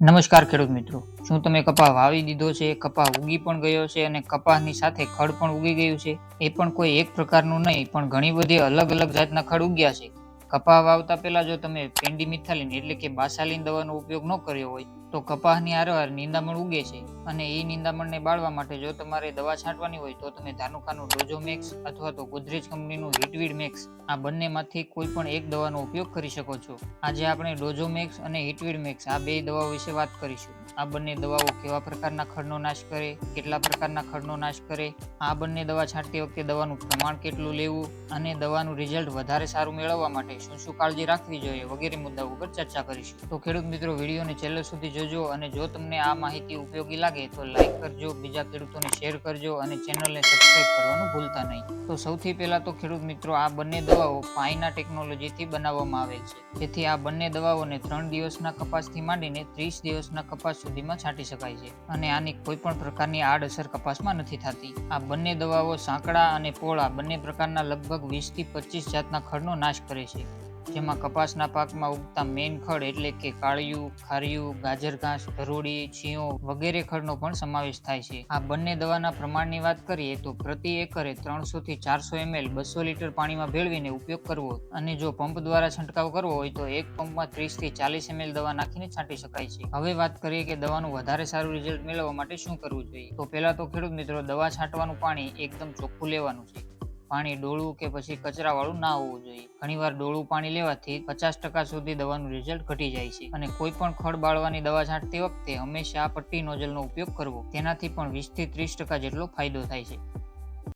નમસ્કાર ખેડૂત મિત્રો. શું તમે કપા વાવી દીધો છે? કપા ઉગી પણ ગયો છે અને કપાસની સાથે ખડ પણ ઉગી ગયું છે. એ પણ કોઈ એક પ્રકારનું નહીં, પણ ઘણી બધી અલગ અલગ જાતના ખડ ઉગ્યા છે. કપા વાવતા પહેલા જો તમે પેન્ડી મિથાલિન એટલે કે બાસાલીન દવાનો ઉપયોગ ન કર્યો હોય તો કપાસની આરવાર નિંદામણ ઉગે છે અને એ નિંદામણને બાળવા માટે જો તમારે દવા છાંટવાની હોય તો તમે ધાનુકાનું ડોઝોમેક્સ અથવા તો ગોદરેજ કંપનીનું હિટવીડ મેક્સ આ બંનેમાંથી કોઈ પણ એક દવાનો ઉપયોગ કરી શકો છો. આજે આપણે ડોઝોમેક્સ અને હિટવીડ મેક્સ આ બે દવાઓ વિશે વાત કરીશું. આ બંને દવાઓ કેવા પ્રકારના ખડનો નાશ કરે, કેટલા પ્રકારના ખડનો નાશ કરે, આ બંને દવા છાંટતી વખતે દવાનું પ્રમાણ કેટલું લેવું અને દવાનું રિઝલ્ટ વધારે સારું મેળવવા માટે શું શું કાળજી રાખવી જોઈએ વગેરે મુદ્દાઓ ઉપર ચર્ચા કરીશું. તો ખેડૂત મિત્રો, વિડીયોને છેલ્લે સુધી જોજો અને જો તમને આ માહિતી ઉપયોગી લાગે તો લાઈક કરજો, બીજા ખેડૂતોને શેર કરજો અને ચેનલને સબસ્ક્રાઇબ કરવાનું ભૂલતા નહીં. તો સૌથી પહેલાં તો ખેડૂત મિત્રો, આ બંને દવાઓ પાઈના ટેકનોલોજીથી બનાવવામાં આવેલ છે. તેથી આ બંને દવાઓને ત્રણ દિવસના કપાસથી માંડીને ત્રીસ દિવસના કપાસ સુધીમાં છાંટી શકાય છે અને આની કોઈ પણ પ્રકારની આડઅસર કપાસમાં નથી થતી. આ બંને દવાઓ સાંકડા અને પોળા બંને પ્રકારના લગભગ વીસથી પચીસ જાતના ખડનો નાશ કરે છે. જેમાં કપાસના પાકમાં ઉગતા મેન ખડ એટલે કે કાળિયું, ખારિયું ગાજર ઘાસ ધરોડી છીઓ વગેરે ખડનો પણ સમાવેશ થાય છે. આ બંને દવાના પ્રમાણની વાત કરીએ તો પ્રતિ એકરે ત્રણસો થી ચારસો એમએલ બસો લીટર પાણીમાં ભેળવીને ઉપયોગ કરવો અને જો પંપ દ્વારા છંટકાવ કરવો હોય તો એક પંપમાં ત્રીસથી ચાલીસ એમએલ દવા નાખીને છાંટી શકાય છે. હવે વાત કરીએ કે દવાનું વધારે સારું રિઝલ્ટ મેળવવા માટે શું કરવું જોઈએ? તો પહેલા તો ખેડૂત મિત્રો, દવા છાંટવાનું પાણી એકદમ ચોખ્ખું લેવાનું છે. પાણી ડોળું કે પછી કચરા વાળું ના હોવું જોઈએ. ઘણીવાર ડોળું પાણી લેવાથી પચાસ ટકા સુધી દવાનું રિઝલ્ટ ઘટી જાય છે. અને કોઈ પણ ખડ બાળવાની દવા છાંટતી વખતે હંમેશા આ પટ્ટી નોઝલનો ઉપયોગ કરવો. તેનાથી પણ વીસથી ત્રીસ ટકા જેટલો ફાયદો થાય છે.